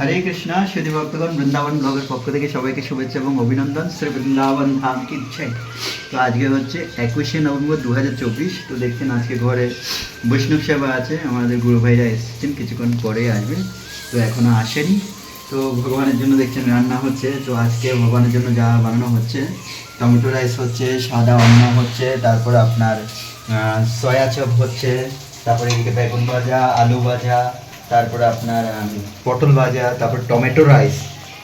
হরে কৃষ্ণ সুধী ভক্তগণ, বৃন্দাবন ব্লগের পক্ষ থেকে সবাইকে শুভেচ্ছা এবং অভিনন্দন। শ্রী বৃন্দাবন ধাম কি তো আজকে হচ্ছে একুশে নভেম্বর দু হাজার চব্বিশ। তো দেখছেন আজকে ঘরে বৈষ্ণব সেবা আছে, আমাদের গুরু ভাইরা এসেছেন, কিছুক্ষণ পরে আসবেন। তো এখনও আসেনি। তো ভগবানের জন্য দেখছেন রান্না হচ্ছে, তো আজকে ভগবানের জন্য যা বানানো হচ্ছে, টমেটো রাইস হচ্ছে, সাদা অন্ন হচ্ছে, তারপর আপনার সয়া চপ হচ্ছে, তারপরে এদিকে বেগুন ভাজা, আলু ভাজা তারপরে আপনার পটল ভাজা, তারপর টমেটো রাইস,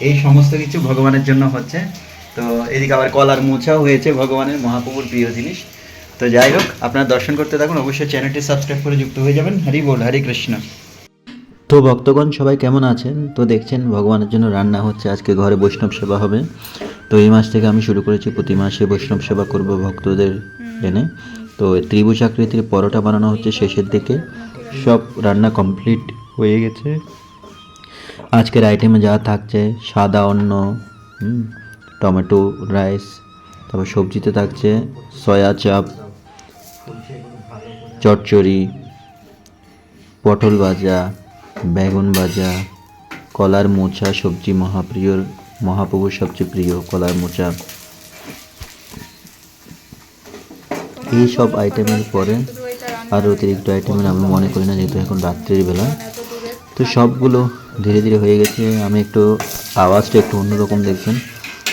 এই সমস্ত কিছু ভগবানের জন্য হচ্ছে। তো এদিকে আবার কলার মোছাও হয়েছে ভগবানের, মহাপ্রভুর প্রিয় জিনিস। তো যাই হোক, আপনারা দর্শন করতে থাকুন, অবশ্যই চ্যানেলটি সাবস্ক্রাইব করে যুক্ত হয়ে যাবেন। হরি বল, হরে কৃষ্ণ। তো ভক্তগণ, সবাই কেমন আছেন? তো দেখছেন, ভগবানের জন্য রান্না হচ্ছে। আজকে ঘরে বৈষ্ণব সেবা হবে। তো এই মাস থেকে আমি শুরু করেছি, প্রতি মাসে বৈষ্ণব সেবা করব ভক্তদের এনে তো ত্রিভুজ আকৃতির পরোটা বানানো হচ্ছে শেষের দিকে। সব রান্না কমপ্লিট হয়ে গেছে। আজকের আইটেমে যা থাকছে, সাদা অন্ন টমেটো রাইস তারপর সবজিতে থাকছে সয়া চাপ চচ্চড়ি, পটল ভাজা, বেগুন ভাজা, কলার মোচা সবজি মহাপ্রিয়র, মহাপ্রভুর সবচেয়ে প্রিয় কলার মোচা। এই সব আইটেমের পরে আর অতিরিক্ত আইটেমের আমি মনে করি না, যেহেতু এখন রাত্রির বেলা। তো সবগুলো ধীরে ধীরে হয়ে গেছে। আমি একটু আওয়াজটা একটু অন্যরকম দেখছেন।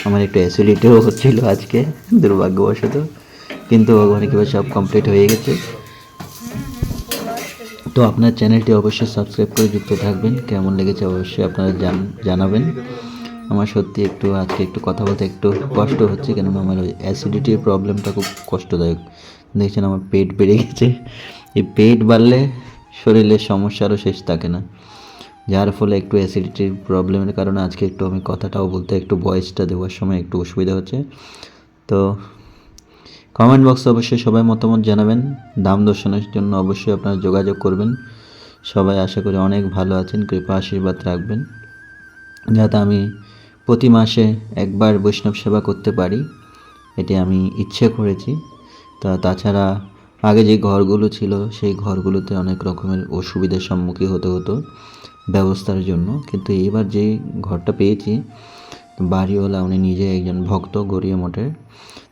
আমার একটু অ্যাসিডিটিও হচ্ছিল আজকে, দুর্ভাগ্যবশত। কিন্তু ভগবানের কীভাবে সব কমপ্লিট হয়ে গেছে। তো আপনার চ্যানেলটি অবশ্যই সাবস্ক্রাইব করে যুক্ত থাকবেন। কেমন লেগেছে অবশ্যই আপনারা জান, জানাবেন। আমার সত্যি একটু, আজকে একটু কথা বলতে একটু কষ্ট হচ্ছে, কেননা আমার ওই অ্যাসিডিটির প্রবলেমটা খুব কষ্টদায়ক। দেখছেন আমার পেট বেড়ে গেছে। এই পেট বাড়লে শরীরের সমস্যারও শেষ থাকে না। যার ফলে একটু অ্যাসিডিটির প্রবলেমের কারণে আজকে একটু আমি কথাটাও বলতে, একটু ভয়েসটা দেওয়ার সময় একটু অসুবিধা হচ্ছে। তো কমেন্ট বক্সে অবশ্যই সবাই মতামত জানাবেন। দাম দর্শনের জন্য অবশ্যই আপনারা যোগাযোগ করবেন। সবাই আশা করি অনেক ভালো আছেন, কৃপা আশীর্বাদ রাখবেন। যাতে আমি প্রতি মাসে একবার বৈষ্ণব সেবা করতে পারি, এটি আমি ইচ্ছে করেছি। তা তাছাড়া আগে যে ঘরগুলো ছিল, সেই ঘরগুলোতে অনেক রকমের অসুবিধার সম্মুখীন হতে হতো ব্যবস্থার জন্য। কিন্তু এবার যে ঘরটা পেয়েছি, বাড়িওয়ালা উনি নিজে একজন ভক্ত, গড়িয়া মঠের।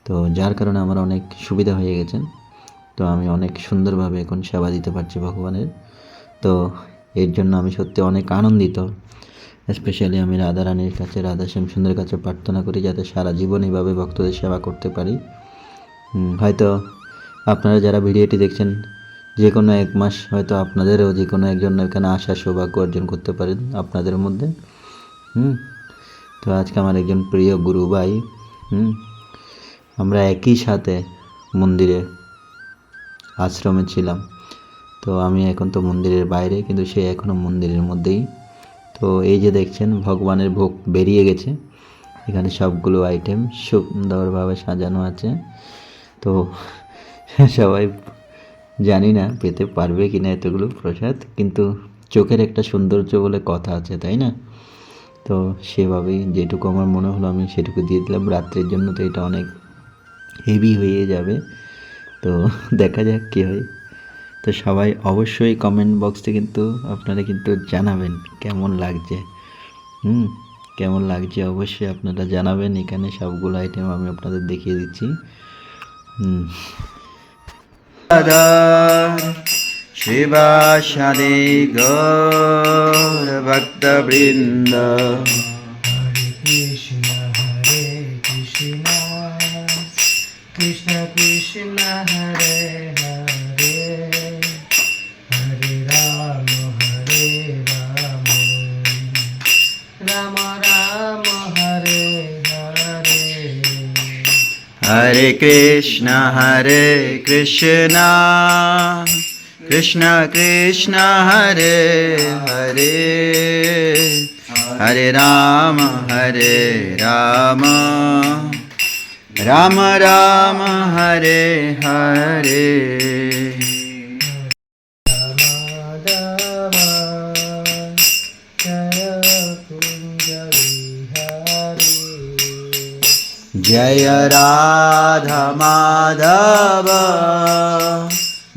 তো যার কারণে আমার অনেক সুবিধা হয়ে গেছেন তো আমি অনেক সুন্দরভাবে এখন সেবা দিতে পারছি ভগবানের। তো এর জন্য আমি সত্যি অনেক আনন্দিত। স্পেশালি আমি রাধা রানীর কাছে রাধা শ্যামসুন্দরের কাছে প্রার্থনা করি, যাতে সারা জীবন এইভাবে ভক্তদের সেবা করতে পারি। হয়তো আপনারা যারা ভিডিওটি দেখছেন যে কোনো এক মাস হয়তো আপনাদেরও যে কোনো একজন এখানে আসার সৌভাগ্য অর্জন করতে পারেন আপনাদের মধ্যে। হুম? তো আজকে আমার একজন প্রিয় গুরু ভাই, হুম? আমরা একই সাথে মন্দিরে আশ্রমে ছিলাম। তো আমি এখন তো মন্দিরের বাইরে, কিন্তু সে এখনও মন্দিরের মধ্যেই। তো এই যে দেখছেন, ভগবানের ভোগ বেরিয়ে গেছে। এখানে সবগুলো আইটেম সুন্দরভাবে সাজানো আছে। তো সবাই জানি না, পেতে পারবে কি না এতগুলো প্রসাদ, কিন্তু চোখের একটা সৌন্দর্য বলে কথা আছে, তাই না? তো সেভাবেই যেটুকু আমার মনে হলো আমি সেটুকু দিয়ে দিলাম। রাত্রের জন্য তো এটা অনেক হেভি হয়ে যাবে। তো দেখা যাক কী হয়। তো সবাই অবশ্যই কমেন্ট বক্সে কিন্তু আপনারা কিন্তু জানাবেন কেমন লাগছে। হুম, কেমন লাগছে অবশ্যই আপনারা জানাবেন। এখানে সবগুলো আইটেম আমি আপনাদের দেখিয়ে দিচ্ছি। হুম গৌর ভক্তবৃন্দ কৃষ্ণ হরে কৃষ্ণ কৃষ্ণ কৃষ্ণ হরে হরে হরে রাম হরে Ram. Ram Ram Hare Hare Hare Krishna, Hare Krishna, Krishna Krishna, Hare Hare, Hare Rama, Hare Rama, Rama Rama, Hare Hare. Rama Dama, Kara Punjabi. जय राधा माधव,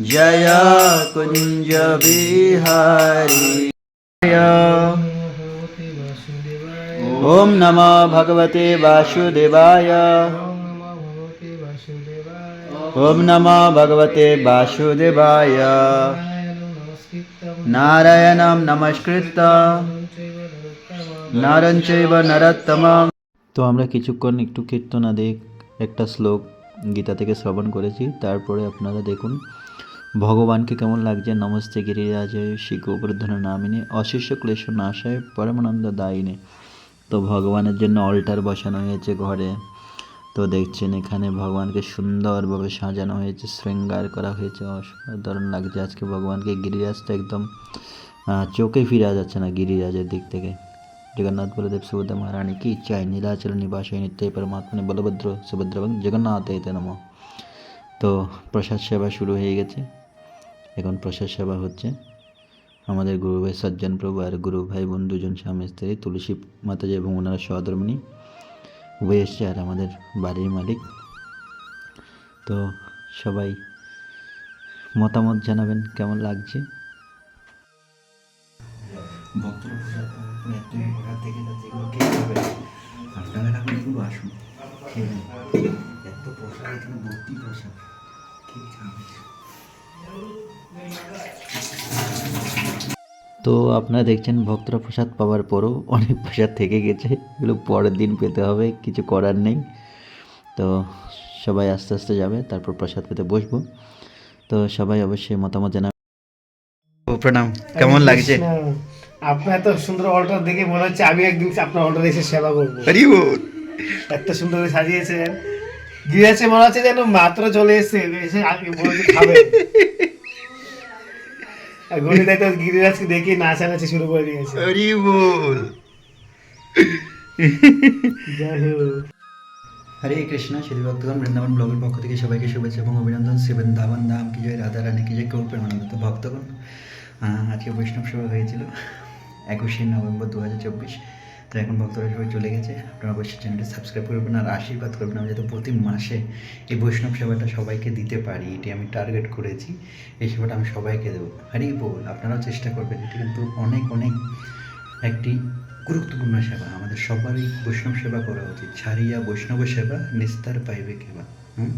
जय कुंज बिहारी। ओम नमो भगवते वासुदेवाय। ओम नमो भगवते वासुदेवाय। नारायणं नमस्कृत चैव नरोत्तमम्। তো আমরা কিছুক্ষণ একটু কীর্তন কীর্তনাদি একটা শ্লোক গীতা থেকে শ্রবণ করেছি। তারপরে আপনারা দেখুন, ভগবানকে কেমন লাগছে? নমস্তে গিরিরাজে, শ্রী গোবর্ধন নামিনে, অশিষ্য ক্লেশ নাশায়, পরমানন্দ দায়িনে। তো ভগবানের জন্য অল্টার বসানো হয়েছে ঘরে। তো দেখছেন এখানে ভগবানকে সুন্দরভাবে সাজানো হয়েছে, শৃঙ্গার করা হয়েছে। অসাধারণ লাগছে আজকে ভগবানকে। গিরিরাজটা একদম চোখে ফিরা যাচ্ছে না গিরিরাজের দিক থেকে। জগন্নাথ বলদেব সুভদ্রা মহারানী কি চাই নীলাচল নিবাসে নিত্য পরমাত্মনে বলভদ্র সুভদ্র এবং জগন্নাথ এতে তো প্রসাদ সেবা শুরু হয়ে গেছে এখন প্রসাদ সেবা হচ্ছে আমাদের গুরু ভাই সজ্জন প্রভু আর গুরু ভাই বোন দুজন স্বামী স্ত্রী তুলসী মাতাজি এবং ওনারা সহধর্মিনী উভয় এসছে আর আমাদের বাড়ির মালিক তো সবাই মতামত জানাবেন কেমন লাগছে ভক্তরা প্রসাদ পাওয়ার পরে এত ঘোরা থেকে যাচ্ছে এগুলো কে খাবে আপনারা এখন পুরো আসুন খেয়ে নিন। এত প্রসাদ এখানে ভর্তি প্রসাদ কে খাবে তো আপনারা দেখছেন ভক্তরা প্রসাদ পাওয়ার পরও অনেক প্রসাদ থেকে গেছে। এগুলো পরের দিন পেতে হবে কিছু করার নেই। তো সবাই আস্তে আস্তে যাবে তারপর প্রসাদ পেতে বসবো। তো সবাই অবশ্যই মতামত জানাবে প্রণাম কেমন লাগছে? আপনার এত সুন্দর অল্টার দেখে মনে হচ্ছে আমি একদিন আপনার অল্টার এসে সেবা করব। হরি বল এত সুন্দর করে সাজিয়েছেন। গিয়েছে মনে হচ্ছে যেন মাত্র চলে এসেছে। এসে আগে বলেছে খাবে। আর তো গিরিরাজকে দেখে নাচানাচি শুরু করে দিয়েছে। বল হোক। হরে কৃষ্ণ শ্রী ভক্তগণ বৃন্দাবন ব্লগের পক্ষ থেকে সবাইকে শুভেচ্ছা এবং অভিনন্দন। শ্রী বৃন্দাবন ধাম কি জয় রাধা রানী কি জয় গৌর প্রেমানন্দ তো ভক্তগণ আজকে বৈষ্ণব সভা হয়েছিল। একুশে নভেম্বর দু হাজার চব্বিশ। তো এখন ভক্তরা সবাই চলে গেছে। আপনারা অবশ্যই চ্যানেলটি সাবস্ক্রাইব করবেন আর আশীর্বাদ করবেন। আমি যাতে প্রতি মাসে এই বৈষ্ণব সেবাটা সবাইকে দিতে পারি, এটি আমি টার্গেট করেছি। এই সেবাটা আমি সবাইকে দেবো। হরি বল, আপনারাও চেষ্টা করবেন। এটি কিন্তু অনেক অনেক একটি গুরুত্বপূর্ণ সেবা। আমাদের সবারই বৈষ্ণব সেবা করা উচিত। ছাড়িয়া বৈষ্ণব সেবা, নিস্তার পাইবে কেবা হুম?